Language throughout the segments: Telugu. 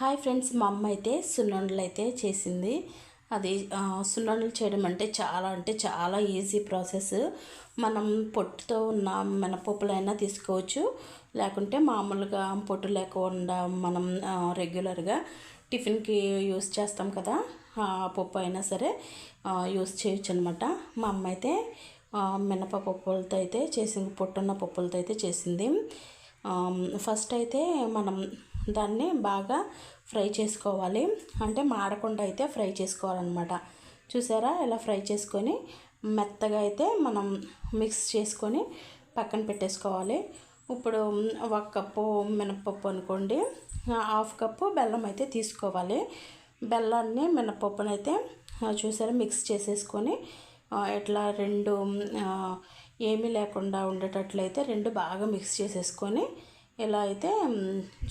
హాయ్ ఫ్రెండ్స్ మా అమ్మ అయితే సున్నుండలు అయితే చేసింది. అది సున్నుండలు చేయడం అంటే చాలా అంటే చాలా ఈజీ ప్రాసెస్. మనం పొట్టుతో ఉన్న మినపప్పులైనా తీసుకోవచ్చు. లేకుంటే మామూలుగా పొట్టు లేకుండా మనం రెగ్యులర్గా టిఫిన్కి యూస్ చేస్తాం కదా ఆ పప్పు అయినా సరే యూస్ చేయొచ్చు అనమాట మా అమ్మ అయితే మినపప్పులతో అయితే చేసింది పొట్టున్న పప్పులతో అయితే చేసింది. ఫస్ట్ అయితే మనం దాన్ని బాగా ఫ్రై చేసుకోవాలి. అంటే మాడకుండా అయితే ఫ్రై చేసుకోవాలన్నమాట. చూసారా? ఇలా ఫ్రై చేసుకొని మెత్తగా అయితే మనం మిక్స్ చేసుకొని పక్కన పెట్టేసుకోవాలి. ఇప్పుడు ఒక కప్పు మినపప్పు అనుకోండి. హాఫ్ కప్పు బెల్లం అయితే తీసుకోవాలి. బెల్లాన్ని మినపప్పునైతే అయితే చూసారా? మిక్స్ చేసేసుకొని ఇట్లా రెండు ఏమీ లేకుండా ఉండేటట్లయితే రెండు బాగా మిక్స్ చేసేసుకొని ఎలా అయితే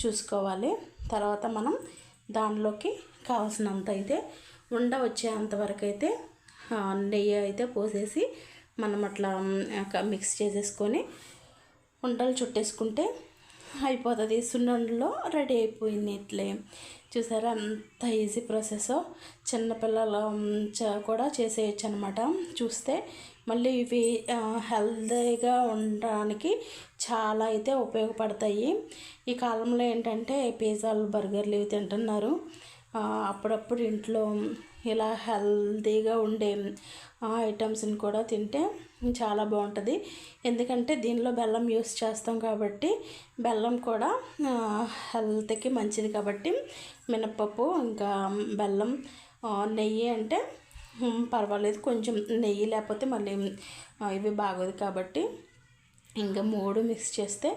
చూసుకోవాలి. తర్వాత మనం దానిలోకి కావాల్సినంత అయితే ఉండ వచ్చేంతవరకు అయితే నెయ్యి అయితే పోసేసి మనం అట్లా ఒక మిక్స్ చేసేసుకొని ఉండలు చుట్టేసుకుంటే అయిపోతుంది. సున్నుండలో రెడీ అయిపోయింది ఇట్లే. చూసారా? అంత ఈజీ ప్రాసెస్ చిన్నపిల్లల కూడా చేసేయచ్చు అనమాట చూస్తే మళ్ళీ ఇవి హెల్దీగా హెల్తీగా ఉండడానికి చాలా అయితే ఉపయోగపడతాయి. ఈ కాలంలో ఏంటంటే పిజ్జాలు బర్గర్లు ఇవి తింటున్నారు. అప్పుడప్పుడు ఇంట్లో ఇలా హెల్తీగా ఉండే ఐటమ్స్ని కూడా తింటే చాలా బాగుంటుంది. ఎందుకంటే దీనిలో బెల్లం యూస్ చేస్తాం కాబట్టి బెల్లం కూడా హెల్త్కి మంచిది కాబట్టి మినప్పప్పు ఇంకా బెల్లం నెయ్యి అంటే పర్వాలేదు. కొంచెం నెయ్యి లేకపోతే మళ్ళీ ఇవి బాగోదు కాబట్టి ఇంకా మూడు మిక్స్ చేస్తే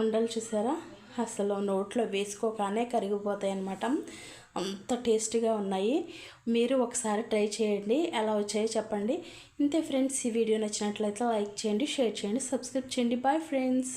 ఉండలు చూసారా? అసలు నోట్లో వేసుకోగానే కరిగిపోతాయి అన్నమాట అంత టేస్టీగా ఉన్నాయి. మీరు ఒకసారి ట్రై చేయండి. ఎలా వచ్చాయో చెప్పండి. ఇంతే ఫ్రెండ్స్ ఈ వీడియో నచ్చినట్లయితే లైక్ చేయండి షేర్ చేయండి సబ్స్క్రైబ్ చేయండి. Bye friends.